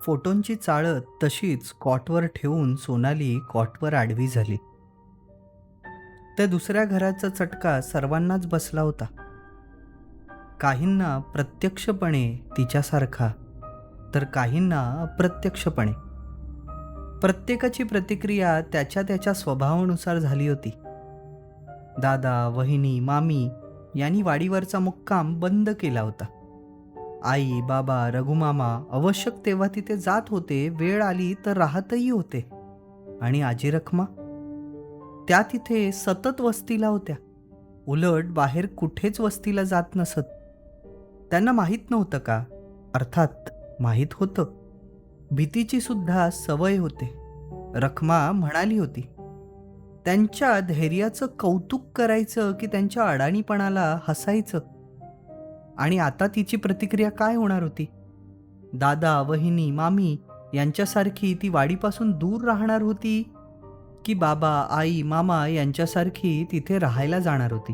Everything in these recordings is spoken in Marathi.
फोटोंची चाळत तशीच कॉटवर ठेवून सोनाली कॉटवर आडवी झाली. त्या दुसऱ्या घराचा चटका सर्वांनाच बसला होता. काहींना प्रत्यक्षपणे तिच्यासारखा तर काहींना अप्रत्यक्षपणे. प्रत्येकाची प्रतिक्रिया त्याच्या त्याच्या स्वभावानुसार झाली होती. दादा वहिनी मामी यांनी वाडीवरचा मुक्काम बंद केला होता. आई बाबा रघुमामा आवश्यक तेव्हा तिथे जात होते वेळ आली तर राहतही होते. आणि आजी रखमा? त्या तिथे सतत वस्तीला होत्या. उलट बाहेर कुठेच वस्तीला जात नसत. त्यांना माहीत नव्हतं का? अर्थात माहीत होतं. भीतीची सुद्धा सवय होते. रखमा म्हणाली होती त्यांच्या धैर्याचं कौतुक करायचं की त्यांच्या अडाणीपणाला हसायचं? आणि आता तिची प्रतिक्रिया काय होणार होती? दादा वहिनी मामी यांच्यासारखी ती वाडीपासून दूर राहणार होती की बाबा आई मामा यांच्यासारखी तिथे राहायला जाणार होती?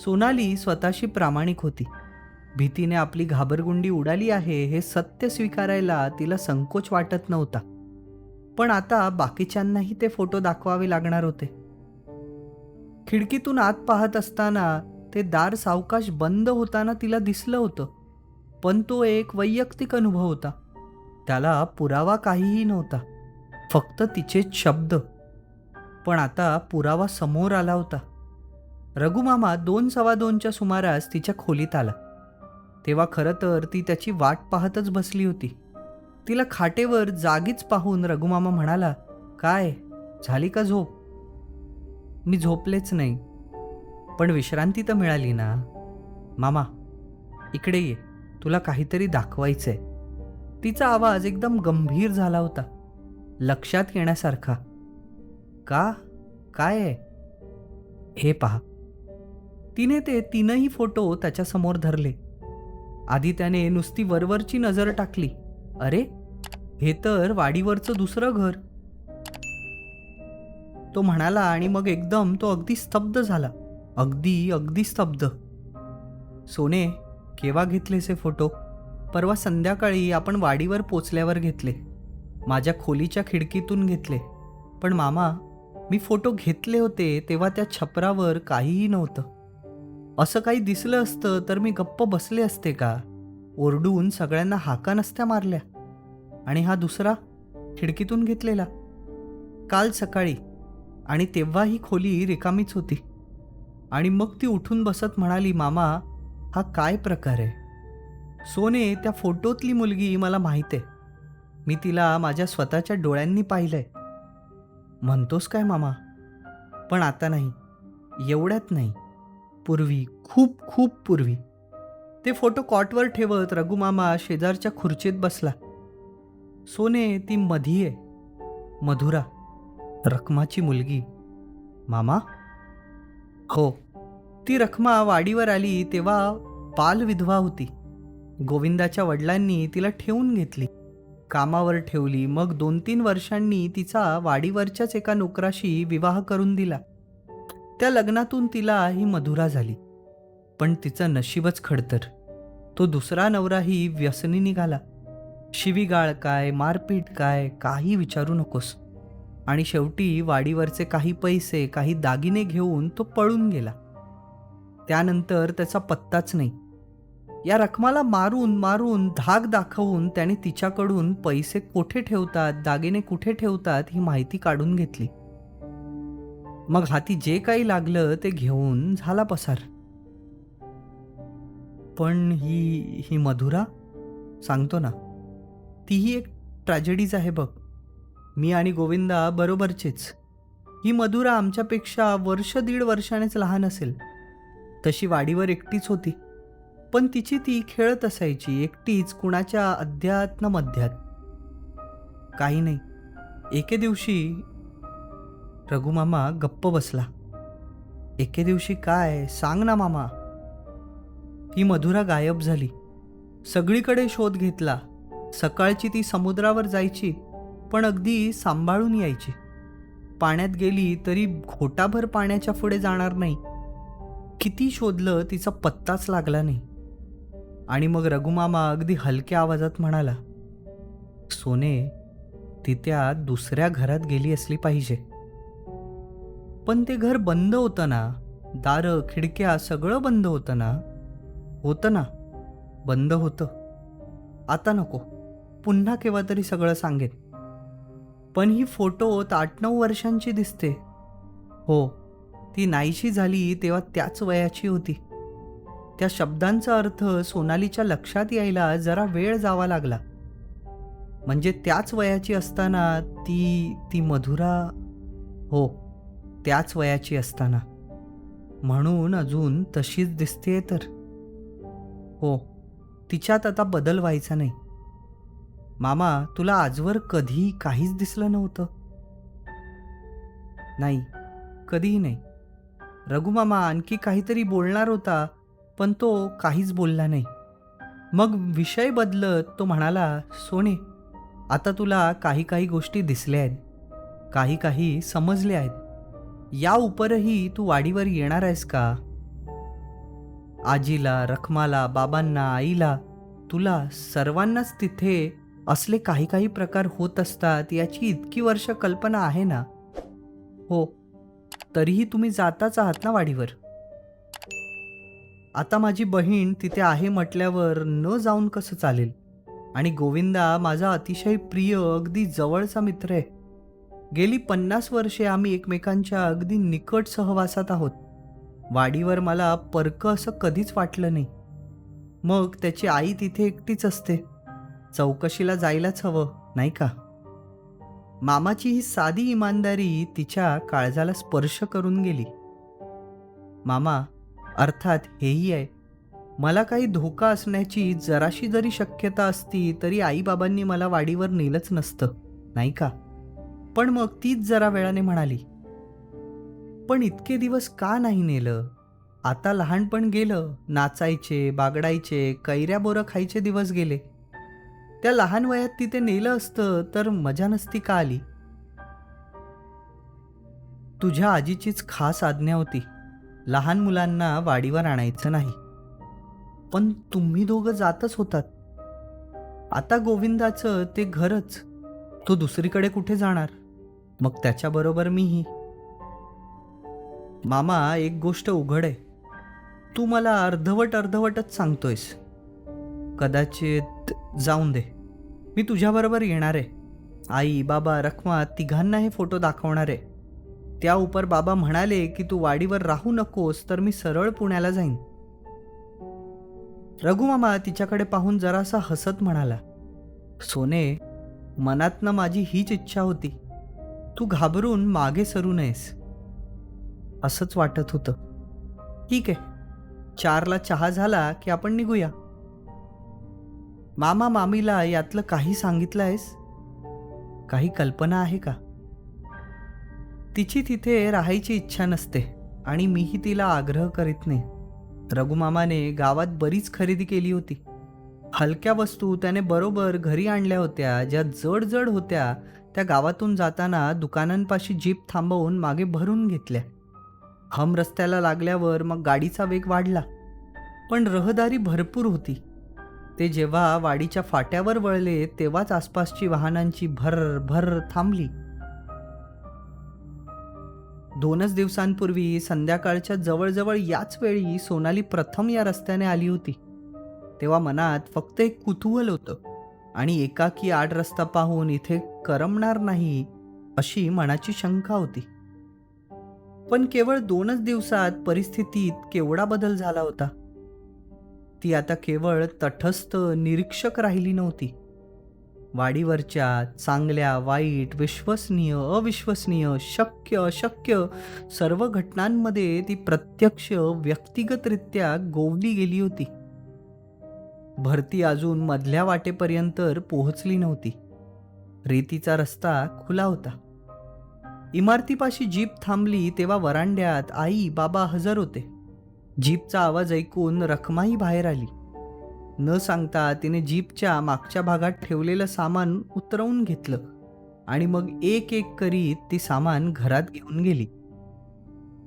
सोनाली स्वतःशी प्रामाणिक होती. भीतीने आपली घाबरगुंडी उडाली आहे हे सत्य स्वीकारायला तिला संकोच वाटत नव्हता. पण आता बाकीच्यांनाही ते फोटो दाखवावे लागणार होते. खिडकीतून आत पाहत असताना ते दार सावकाश बंद होताना तिला दिसलं होतं पण तो एक वैयक्तिक अनुभव होता. त्याला पुरावा काहीही नव्हता फक्त तिचे शब्द. पण आता पुरावा समोर आला होता. रघुमामा दोन सव्वा दोनच्या सुमारास तिच्या खोलीत आला. तेव्हा खरं तर ती त्याची वाट पाहतच बसली होती. तिला खाटेवर जागीच पाहून रघुमामा म्हणाला काय झाली का झोप? मी झोपलेच नाही. पण विश्रांती तर मिळाली ना. मामा इकडे ये. तुला काहीतरी दाखवायचंय. तिचा आवाज एकदम गंभीर झाला होता. लक्षात येण्यासारखा. का? काय आहे? हे पहा. तिने ते तीनही फोटो त्याच्यासमोर धरले. आधी त्याने नुसती वरवरची नजर टाकली. अरे हे तर वाडीवरचं दुसरं घर. तो म्हणाला आणि मग एकदम तो अगदी स्तब्ध झाला. अगदी अगदी स्तब्ध. सोने केव्हा घेतलेसे फोटो? परवा संध्याकाळी आपण वाडीवर पोचल्यावर घेतले. माझ्या खोलीच्या खिडकीतून घेतले. पण मामा मी फोटो घेतले होते तेव्हा त्या छपरावर काहीही नव्हतं. असं काही दिसलं असतं तर मी गप्प बसले असते का? ओरडून सगळ्यांना हाका नसत्या मारल्या. आणि हा दुसरा खिडकीतून घेतलेला. काल सकाळी. आणि तेव्हा ही खोली रिकामीच होती. आणि मग ती उठून बसत म्हणाली मामा हा काय प्रकार आहे? सोने त्या फोटोतली मुलगी मला माहीत आहे. मी तिला माझ्या स्वतःच्या डोळ्यांनी पाहिलंय. म्हणतोस काय मामा? पण आता नाही. एवढ्यात नाही. पूर्वी खूप खूप पूर्वी. ते फोटो कॉटवर ठेवत रघुमामा शेजारच्या खुर्चीत बसला. सोने ती मधी आहे. मधुरा. रकमाची मुलगी. मामा हो. ती रखमा वाडीवर आली तेव्हा बालविधवा होती. गोविंदाच्या वडिलांनी तिला ठेवून घेतली. कामावर ठेवली मग दोन तीन वर्षांनी तिचा वाडीवरच्याच एका नोकराशी विवाह करून दिला. त्या लग्नातून तिला ही मधुरा झाली. पण तिचं नशीबच खडतर. तो दुसरा नवराही व्यसनी निघाला. शिवीगाळ काय मारपीट काय काही विचारू नकोस. आणि शेवटी वाडीवरचे काही पैसे काही दागिने घेऊन तो पळून गेला. त्यानंतर त्याचा पत्ताच नाही. या रकमाला मारून मारून धाक दाखवून त्याने तिच्याकडून पैसे कुठे ठेवतात दागिने कुठे ठेवतात ही माहिती काढून घेतली. मग हाती जे काही लागलं ते घेऊन झाला पसार. पण ही ही मधुरा? सांगतो ना. तीही एक ट्रॅजेडीज आहे बघ. मी आणि गोविंदा बरोबरचेच. ही मधुरा आमच्यापेक्षा वर्ष दीड वर्षानेच लहान असेल. तशी वाडीवर एकटीच होती. पण तिची ती खेळत असायची एकटीच कुणाच्या अध्यात न मध्यात. काही नाही. एके दिवशी रघुमामा गप्प बसला. एके दिवशी काय? सांग ना मामा. ती मधुरा गायब झाली. सगळीकडे शोध घेतला. सकाळची ती समुद्रावर जायची. पण अगदी सांभाळून यायची. पाण्यात गेली तरी घोटाभर पाण्याच्या पुढे जाणार नाही. किती शोधलं तिचा पत्ताच लागला नाही. आणि मग रघुमामा अगदी हलक्या आवाजात म्हणाला सोने ती त्या दुसऱ्या घरात गेली असली पाहिजे. पण ते घर बंद होतं ना दारं खिडक्या सगळं बंद होतं ना होतं ना बंद होतं. आता नको पुन्हा केव्हा तरी सगळं सांगेन. पण ही फोटोत आठ नऊ वर्षांची दिसते. हो ती नाहीशी झाली तेव्हा त्याच वयाची होती. त्या शब्दांचा अर्थ सोनालीच्या लक्षात यायला जरा वेळ जावा लागला. म्हणजे त्याच वयाची असताना ती ती मधुरा हो त्याच वयाची असताना. म्हणून अजून तशीच दिसते तर. हो तिच्यात आता बदल व्हायचा नाही. मामा तुला आजवर कधी काहीच दिसलं नव्हतं. नाही कधीही नाही. रघुमामा आणखी काहीतरी बोलणार होता पण तो काहीच बोलला नाही. मग विषय बदलत तो म्हणाला सोने आता तुला काही काही गोष्टी दिसल्या आहेत. काही काही समजल्या आहेत. या उपरही तू वाडीवर येणार आहेस का? आजीला रखमाला बाबांना आईला तुला सर्वांनाच तिथे असले काही काही प्रकार होत असतात याची इतकी वर्ष कल्पना आहे ना? हो. तरीही तुम्ही जाताच आहात ना वाडीवर? आता माझी बहीण तिथे आहे म्हटल्यावर न जाऊन कसं चालेल? आणि गोविंदा माझा अतिशय प्रिय अगदी जवळचा मित्र आहे. गेली पन्नास वर्षे आम्ही एकमेकांच्या अगदी निकट सहवासात आहोत. वाडीवर मला परकं असं कधीच वाटलं नाही. मग त्याची आई तिथे एकटीच असते. चौकशीला जायलाच हवं नाही का? मामाची ही साधी इमानदारी तिच्या काळजाला स्पर्श करून गेली. मामा अर्थात हेही आहे मला काही धोका असण्याची जराशी जरी शक्यता असती तरी आईबाबांनी मला वाडीवर नेलंच नसतं नाही का? पण मग तीच जरा वेळाने म्हणाली पण इतके दिवस का नाही नेलं? आता लहानपण गेलं नाचायचे बागडायचे कैऱ्या बोरं खायचे दिवस गेले. त्या लहान वयात तिथे नेलं असतं तर मजा नसती का आली? तुझ्या आजीचीच खास आज्ञा होती. लहान मुलांना वाडीवर आणायचं नाही. पण तुम्ही दोघं जातच होतात. आता गोविंदाचं ते घरच. तो दुसरीकडे कुठे जाणार? मग त्याच्याबरोबर मीही. मामा एक गोष्ट उघड. आहे तू मला अर्धवट अर्धवटच सांगतोयस. कदाचित जाऊन दे. मी तुझ्याबरोबर येणार आहे. आई बाबा रखमा तिघांना हे फोटो दाखवणार आहे. त्या उपर बाबा म्हणाले की तू वाडीवर राहू नकोस तर मी सरळ पुण्याला जाईन. रघुमामा तिच्याकडे पाहून जरासा हसत म्हणाला सोने मनातनं माझी हीच इच्छा होती. तू घाबरून मागे सरू नयेस. असंच वाटत होतं. ठीक आहे. चारला चहा झाला की आपण निघूया. मामा मामीला यातलं काही सांगितलं आहेस? काही कल्पना आहे का? तिची तिथे राहायची इच्छा नसते आणि मीही तिला आग्रह करीत नाही. रघुमामाने गावात बरीच खरेदी केली होती. हलक्या वस्तू त्याने बरोबर घरी आणल्या होत्या ज्या जड जड होत्या त्या गावातून जाताना दुकानांपाशी जीप थांबवून मागे भरून घेतल्या. हम रस्त्याला लागल्यावर मग गाडीचा वेग वाढला. पण रहदारी भरपूर होती. ते जेव्हा वाडीच्या फाट्यावर वळले तेव्हाच आसपासची वाहनांची भर भर थांबली. दोनच दिवसांपूर्वी संध्याकाळच्या जवळजवळ याच वेळी सोनाली प्रथम या रस्त्याने आली होती. तेव्हा मनात फक्त एक कुतूहल होतं आणि एकाकी आड रस्ता पाहून इथे करमणार नाही अशी मनाची शंका होती. पण केवळ दोनच दिवसात परिस्थितीत केवढा बदल झाला होता? ती आता केवळ तटस्थ निरीक्षक राहिली नव्हती. वाडीवरच्या चांगल्या वाईट विश्वसनीय अविश्वसनीय शक्य अशक्य सर्व घटनांमध्ये ती प्रत्यक्ष व्यक्तिगतरित्या गोवली गेली होती. भरती अजून मधल्या वाटेपर्यंत पोहोचली नव्हती. रेतीचा रस्ता खुला होता. इमारतीपाशी जीप थांबली तेव्हा वरांड्यात आई बाबा हजर होते. जीपचा आवाज ऐकून रखमाही बाहेर आली. न सांगता तिने जीपच्या मागच्या भागात ठेवलेलं सामान उतरवून घेतलं आणि मग एक एक करीत ती सामान घरात घेऊन गेली.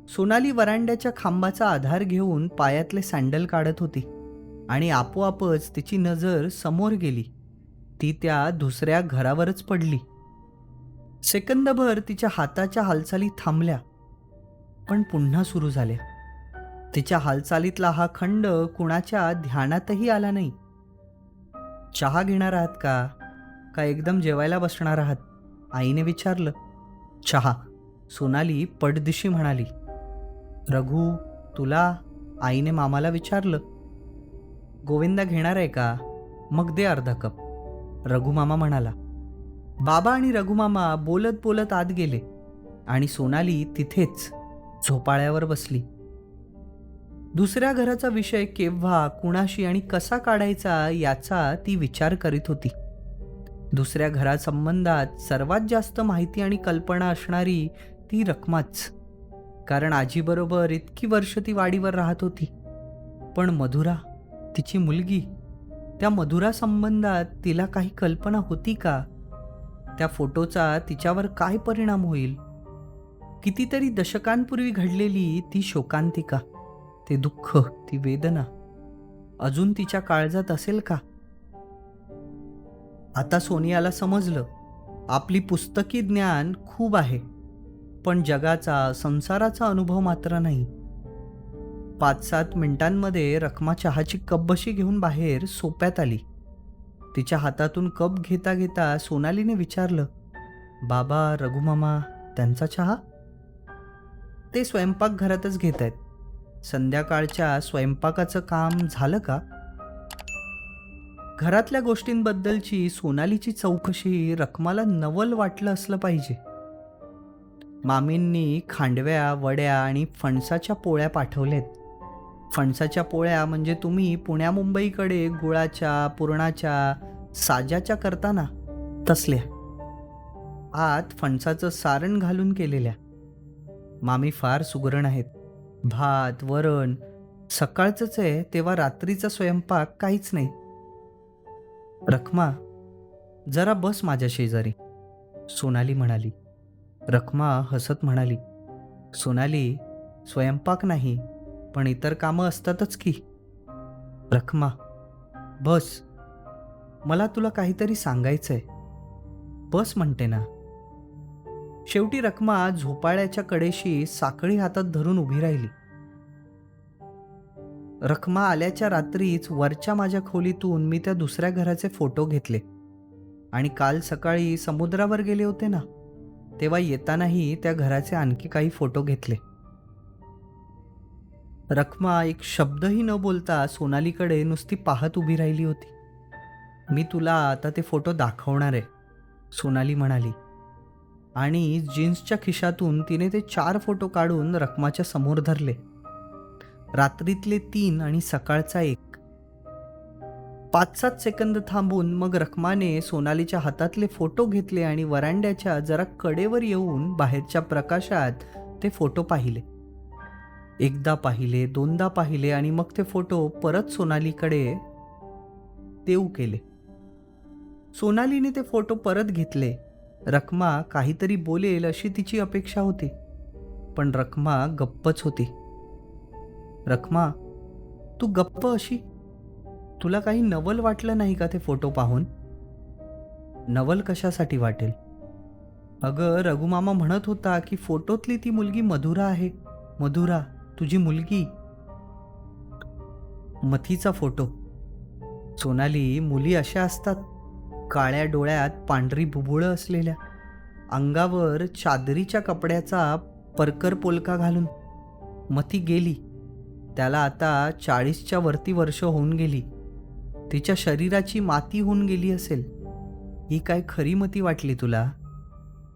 सोनाली वरांड्याच्या खांबाचा आधार घेऊन पायातले सँडल काढत होती आणि आपोआपच तिची नजर समोर गेली. ती त्या दुसऱ्या घरावरच पडली. सेकंदभर तिच्या हाताच्या हालचाली थांबल्या पण पुन्हा सुरू झाल्या. तिच्या हालचालीतला हा खंड कुणाच्या ध्यानातही आला नाही. चहा घेणार आहात का? का एकदम जेवायला बसणार आहात? आईने विचारलं. चहा. सोनाली पडदिशी म्हणाली. रघु तुला आईने मामाला विचारलं. गोविंदा घेणार आहे का? मग दे अर्धा कप. रघुमामा म्हणाला. बाबा आणि रघुमामा बोलत बोलत आत गेले आणि सोनाली तिथेच झोपाळ्यावर बसली. दुसऱ्या घराचा विषय केव्हा कुणाशी आणि कसा काढायचा याचा ती विचार करीत होती. दुसऱ्या घरासंबंधात सर्वात जास्त माहिती आणि कल्पना असणारी ती रकमाच. कारण आजीबरोबर इतकी वर्ष ती वाडीवर राहत होती. पण मधुरा तिची मुलगी त्या मधुरा संबंधात तिला काही कल्पना होती का? त्या फोटोचा तिच्यावर काय परिणाम होईल? कितीतरी दशकांपूर्वी घडलेली ती शोकांतिका. ते दुःख ती वेदना अजून तिच्या काळजात असेल का? आता सोनियाला समजलं आपली पुस्तकी ज्ञान खूप आहे पण जगाचा संसाराचा अनुभव मात्र नाही. पाच सात मिनिटांमध्ये रखमा चहाची कप घेऊन बाहेर सोप्यात आली. तिच्या हातातून कप घेता घेता सोनालीने विचारलं बाबा रघुमामा त्यांचा चहा? ते स्वयंपाकघरातच घेत आहेत संध्याकाळच्या स्वयंपाकाचं काम झालं का? घरातल्या गोष्टींबद्दलची सोनालीची चौकशी रखमाला नवल वाटलं असलं पाहिजे. मामींनी खांडव्या वड्या आणि फणसाच्या पोळ्या पाठवल्यात फणसाच्या पोळ्या म्हणजे तुम्ही पुण्या मुंबईकडे गुळाच्या पुरणाच्या साजाच्या करताना तसल्या. आत फणसाचं सारण घालून केलेल्या. मामी फार सुगरण आहेत. भात वरण सकाळचंच आहे तेव्हा रात्रीचा स्वयंपाक काहीच नाही. रखमा जरा बस माझ्या शेजारी. सोनाली म्हणाली. रखमा हसत म्हणाली. सोनाली स्वयंपाक नाही पण इतर कामं असतातच की. रखमा बस. मला तुला काहीतरी सांगायचं आहे बस म्हणते ना. शेवटी रखमा झोपाळ्याच्या कडेशी साखळी हातात धरून उभी राहिली. रखमा आल्याच्या रात्रीच वरच्या माझ्या खोलीतून मी त्या दुसऱ्या घराचे फोटो घेतले. आणि काल सकाळी समुद्रावर गेले होते ना तेव्हा येतानाही त्या घराचे आणखी काही फोटो घेतले. रखमा एक शब्दही न बोलता सोनालीकडे नुसती पाहत उभी राहिली होती. मी तुला आता ते फोटो दाखवणार आहे सोनाली म्हणाली. आणि जीन्सच्या खिशातून तिने ते चार फोटो काढून रकमाच्या समोर धरले. रात्रीतले तीन आणि सकाळचा एक. पाच सात सेकंद थांबून मग रखमाने सोनालीच्या हातातले फोटो घेतले आणि वरांड्याच्या जरा कडेवर येऊन बाहेरच्या प्रकाशात ते फोटो पाहिले. एकदा पाहिले दोनदा पाहिले आणि मग ते फोटो परत सोनालीकडे देऊ केले. सोनालीने ते फोटो परत घेतले. रखमा काहीतरी बोलेल अशी तिची अपेक्षा होती. पण रखमा गप्पच होती. रखमा तू गप्प अशी? तुला काही नवल वाटलं नाही का ते फोटो पाहून? नवल कशासाठी वाटेल? अगं रघुमामा म्हणत होता की फोटोतली ती मुलगी मधुरा आहे. मधुरा तुझी मुलगी? मथीचा फोटो. सोनाली मुली अशा असतात. काळ्या डोळ्यात पांढरी बुबुळं असलेल्या अंगावर चादरीच्या कपड्याचा परकर पोलका घालून मथी गेली. त्याला आता चाळीसच्या वरती वर्ष होऊन गेली. तिच्या शरीराची माती होऊन गेली असेल. ही काय खरी मती वाटली तुला?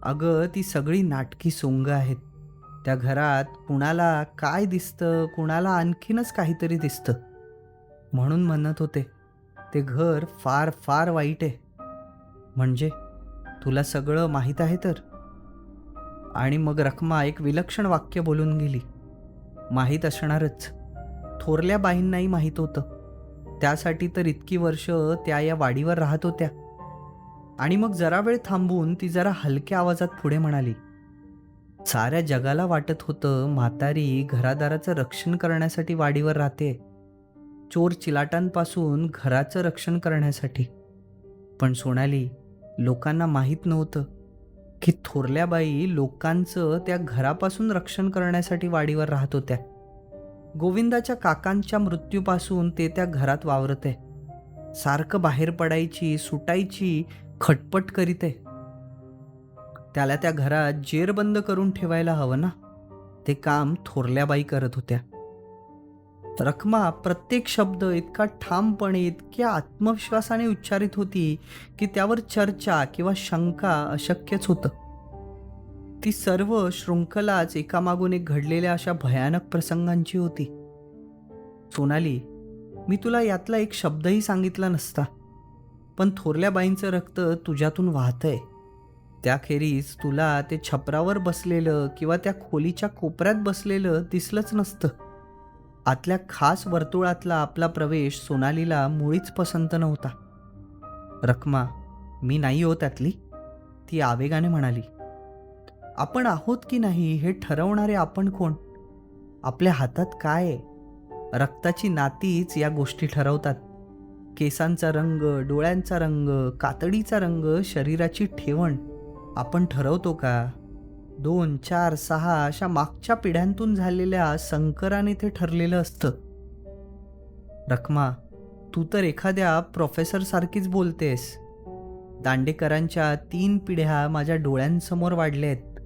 अगं ती सगळी नाटकी सोंग आहेत. त्या घरात कुणाला काय दिसतं कुणाला आणखीनच काहीतरी दिसतं. म्हणून म्हणत होते. ते घर फार फार वाईट आहे. म्हणजे? तुला सगळं माहीत आहे तर? आणि मग रखमा एक विलक्षण वाक्य बोलून गेली. माहीत असणारच. थोरल्या बाईंनाही माहीत होतं. त्यासाठी तर इतकी वर्ष त्या या वाडीवर राहत होत्या. आणि मग जरा वेळ थांबून ती जरा हलक्या आवाजात पुढे म्हणाली साऱ्या जगाला वाटत होतं म्हातारी घरादाराचं रक्षण करण्यासाठी वाडीवर राहते चोर चिलाटांपासून घराचं रक्षण करण्यासाठी. पण सोनाली लोकांना माहीत नव्हतं की थोरल्या बाई लोकांचं त्या घरापासून रक्षण करण्यासाठी वाडीवर राहत होत्या. गोविंदाच्या काकांच्या मृत्यूपासून ते त्या घरात वावरत आहे. सारखं बाहेर पडायची सुटायची खटपट करीत आहे. त्याला त्या घरात जेरबंद करून ठेवायला हवं ना? ते काम थोरल्याबाई करत होत्या. रखमा प्रत्येक शब्द इतका ठामपणे इतक्या आत्मविश्वासाने उच्चारित होती की त्यावर चर्चा किंवा शंका अशक्यच होतं. ती सर्व शृंखलाच एकामागून एक घडलेल्या अशा भयानक प्रसंगांची होती. सोनाली मी तुला यातला एक शब्दही सांगितला नसता पण थोरल्या बाईंचं रक्त तुझ्यातून वाहतंय. त्याखेरीज तुला ते छपरावर बसलेलं किंवा त्या खोलीच्या कोपऱ्यात बसलेलं दिसलंच नसतं. आतल्या खास वर्तुळातला आपला प्रवेश सोनालीला मुळीच पसंत नव्हता. रखमा मी नाही हो त्यातली ती आवेगाने म्हणाली. आपण आहोत की नाही हे ठरवणारे आपण कोण? आपल्या हातात काय आहे? रक्ताची नातीच या गोष्टी ठरवतात. केसांचा रंग डोळ्यांचा रंग कातडीचा रंग शरीराची ठेवण आपण ठरवतो का? दोन चार सहा अशा मागच्या पिढ्यांतून झालेल्या संकराने ते ठरलेलं असतं. रखमा तू तर एखाद्या प्रोफेसरसारखीच बोलतेस. दांडेकरांच्या तीन पिढ्या माझ्या डोळ्यांसमोर वाढल्या आहेत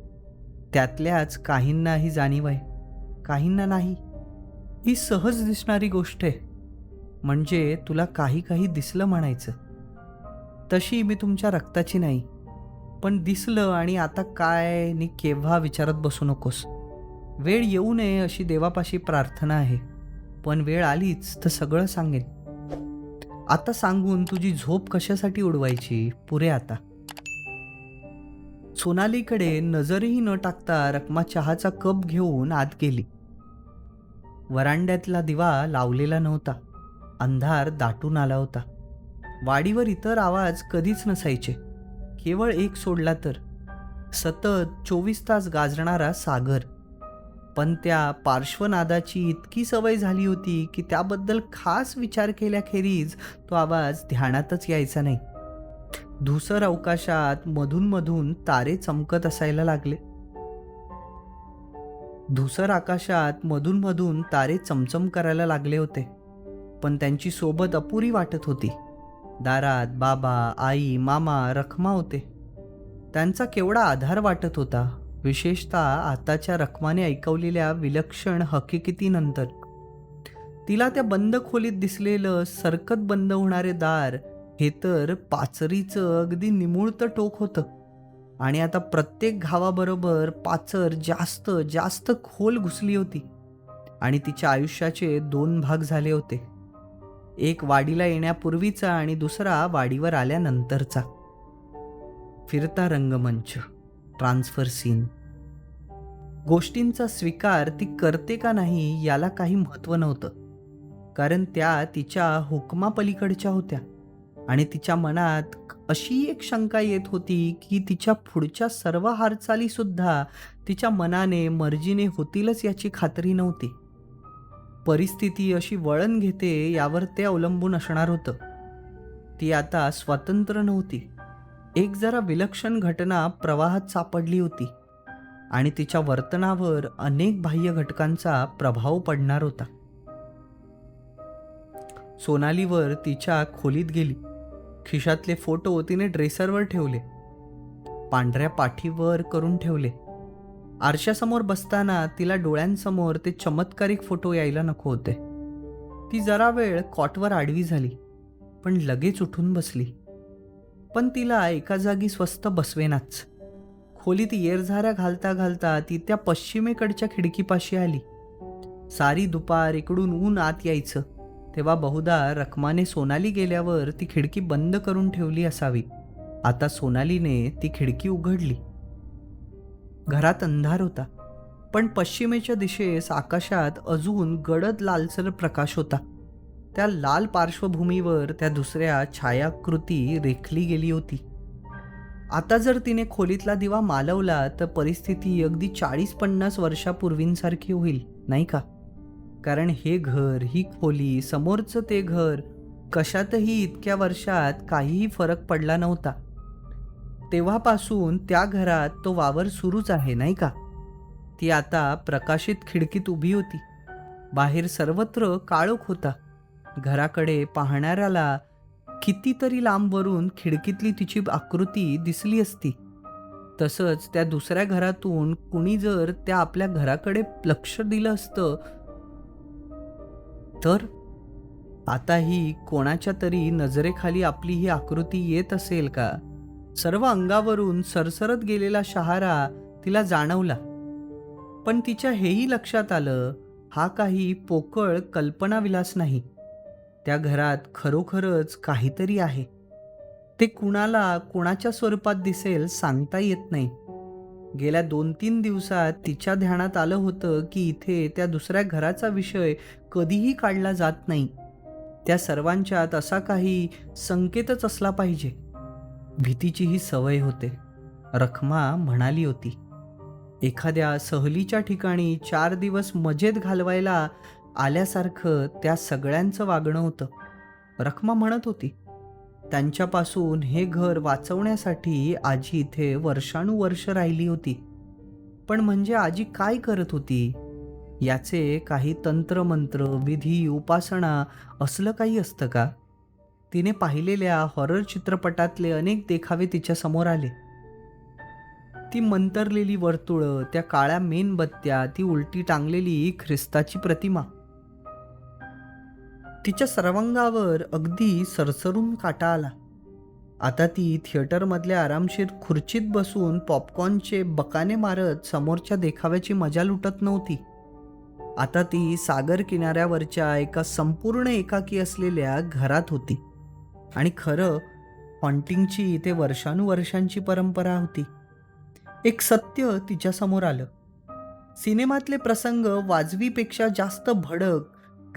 त्यातल्याच काहींना ही जाणीव आहे काहींना नाही. ही सहज दिसणारी गोष्ट आहे. म्हणजे तुला काही काही दिसलं म्हणायचं. तशी मी तुमच्या रक्ताची नाही. पण दिसलं आणि आता काय नि केव्हा विचारत बसू नकोस. वेळ येऊ नये अशी देवापाशी प्रार्थना आहे. पण वेळ आलीच तर सगळं सांगेन. आता सांगून तुझी झोप कशासाठी उडवायची? पुरे आता. सोनालीकडे नजरही न टाकता रकमा चहाचा कप घेऊन आत गेली. वरांड्यातला दिवा लावलेला नव्हता. अंधार दाटून आला होता. वाडीवर इतर आवाज कधीच नसायचे. केवळ एक सोडला तर. सतत चोवीस तास गाजणारा सागर. पण त्या पार्श्वनादाची इतकी सवय झाली होती की त्याबद्दल खास विचार केल्याखेरीज तो आवाज ध्यानातच यायचा नाही. धुसर अवकाशात मधून मधून तारे चमकत असायला लागले. धुसर आकाशात मधून मधून तारे चमचम करायला लागले होते. पण त्यांची सोबत अपुरी वाटत होती. दारात बाबा आई मामा रखमा होते. त्यांचा केवढा आधार वाटत होता. विशेषतः आताच्या रखमाने ऐकवलेल्या विलक्षण हकीकतीनंतर. तिला त्या बंद खोलीत दिसलेलं सरकत बंद होणारे दार हे तर पाचरीचं अगदी निमुळतं टोक होतं. आणि आता प्रत्येक घावाबरोबर पाचर जास्त जास्त खोल घुसली होती. आणि तिच्या आयुष्याचे दोन भाग झाले होते. एक वाडीला येण्यापूर्वीचा आणि दुसरा वाडीवर आल्यानंतरचा. फिरता रंगमंच ट्रान्सफर सीन. गोष्टींचा स्वीकार ती करते का नाही याला काही महत्त्व नव्हतं. कारण त्या तिच्या हुकमापलीकडच्या होत्या. आणि तिच्या मनात अशी एक शंका येत होती की तिच्या पुढच्या सर्व हालचालीसुद्धा तिच्या मनाने मर्जीने होतीलच याची खात्री नव्हती. परिस्थिती अशी वळण घेते यावर ते अवलंबून असणार होतं. ती आता स्वतंत्र नव्हती. एक जरा विलक्षण घटना प्रवाहात सापडली होती आणि तिच्या वर्तनावर अनेक बाह्य घटकांचा प्रभाव पडणार होता. सोनालीवर तिच्या खोलीत गेली. खिशातले फोटो तिने ड्रेसरवर ठेवले. पांढऱ्या पाठीवर करून ठेवले. आरशासमोर बसताना तिला डोळ्यांसमोर ते चमत्कारिक फोटो यायला नको होते. ती जरा वेळ कॉटवर आडवी झाली पण लगेच उठून बसली. पण तिला एका जागी स्वस्त बसवेनाच. खोलीत येरझाऱ्या घालता घालता ती त्या पश्चिमेकडच्या खिडकीपाशी आली. सारी दुपार इकडून ऊन आत यायचं तेव्हा बहुधा रखमाने सोनाली गेल्यावर ती खिडकी बंद करून ठेवली असावी. आता सोनालीने ती खिडकी उघडली. घरात अंधार होता. पण पश्चिमेच्या दिशेस आकाशात अजून गडद लालसर प्रकाश होता. त्या लाल पार्श्वभूमीवर त्या दुसऱ्या छायाकृती रेखली गेली होती. आता जर तिने खोलीतला दिवा मालवला तर परिस्थिती अगदी चाळीस पन्नास वर्षापूर्वींसारखी होईल नाही का? कारण हे घर ही खोली समोरचं ते घर कशातही इतक्या वर्षात काहीही फरक पडला नव्हता. तेव्हापासून त्या घरात तो वावर सुरूच आहे नाही का? ती आता प्रकाशित खिडकीत उभी होती. बाहेर सर्वत्र काळोख होता. घराकडे पाहणाऱ्याला कितीतरी लांबवरून खिडकीतली तिची आकृती दिसली असती. तसंच त्या दुसऱ्या घरातून कुणी जर त्या आपल्या घराकडे लक्ष दिलं असतं तर? आताही कोणाच्या तरी नजरेखाली आपली ही आकृती येत असेल का? सर्व अंगावरून सरसरत गेलेला शहारा तिला जाणवला. पण तिच्या हेही लक्षात आलं हा काही पोकळ कल्पनाविलास नाही. त्या घरात खरोखरच काहीतरी आहे. ते कुणाला कोणाच्या स्वरूपात दिसेल सांगता येत नाही. गेल्या दोन तीन दिवसात तिच्या ध्यानात आलं होतं की इथे त्या दुसऱ्या घराचा विषय कधीही काढला जात नाही. त्या सर्वांच्यात असा काही संकेतच असला पाहिजे. भीतीची ही सवय होते. रखमा म्हणाली होती एखाद्या सहलीच्या ठिकाणी चार दिवस मजेत घालवायला आल्यासारखं त्या सगळ्यांचं वागणं होतं. रखमा म्हणत होती त्यांच्यापासून हे घर वाचवण्यासाठी आजी इथे वर्षानुवर्ष राहिली होती. पण म्हणजे आजी काय करत होती? याचे काही तंत्रमंत्र विधी उपासना असलं काही असतं का? तिने पाहिलेल्या हॉरर चित्रपटातले अनेक देखावे तिच्या समोर आले. ती मंतरलेली वर्तुळं त्या काळ्या मेणबत्त्या ती उलटी टांगलेली ख्रिस्ताची प्रतिमा. तिच्या सर्वांगावर अगदी सरसरून काटा आला. आता ती थिएटरमधल्या आरामशीर खुर्चीत बसून पॉपकॉर्नचे बकाने मारत समोरच्या देखाव्याची मजा लुटत नव्हती. आता ती सागर किनाऱ्यावरच्या एका संपूर्ण एकाकी असलेल्या घरात होती. आणि खरं हॉन्टिंगची इथे वर्षानुवर्षांची परंपरा होती. एक सत्य तिच्यासमोर आलं. सिनेमातले प्रसंग वाजवीपेक्षा जास्त भडक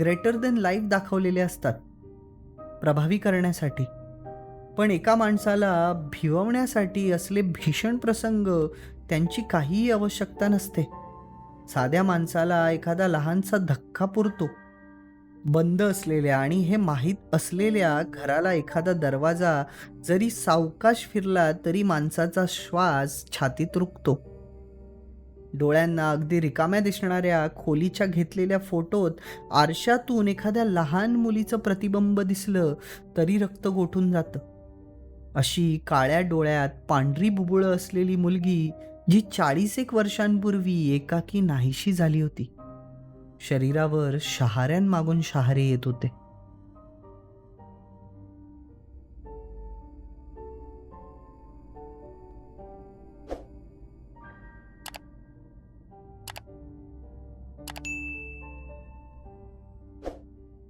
ग्रेटर देन लाईफ दाखवलेले असतात प्रभावी करण्यासाठी. पण एका माणसाला भिववण्यासाठी असले भीषण प्रसंग त्यांची काहीही आवश्यकता नसते. साध्या माणसाला एखादा लहानसा धक्का पुरतो. बंद असलेल्या आणि हे माहीत असलेल्या घराला एखादा दरवाजा जरी सावकाश फिरला तरी माणसाचा श्वास छातीत रुकतो. डोळ्यांना अगदी रिकाम्या दिसणाऱ्या खोलीच्या घेतलेल्या फोटोत आरशातून एखाद्या लहान मुलीचं प्रतिबिंब दिसलं तरी रक्त गोठून जातं. अशी काळ्या डोळ्यात पांढरी बुबुळं असलेली मुलगी जी चाळीस एक वर्षांपूर्वी एकाकी नाहीशी झाली होती. शरीरावर शहाऱ्यांमागून शहारे येत होते.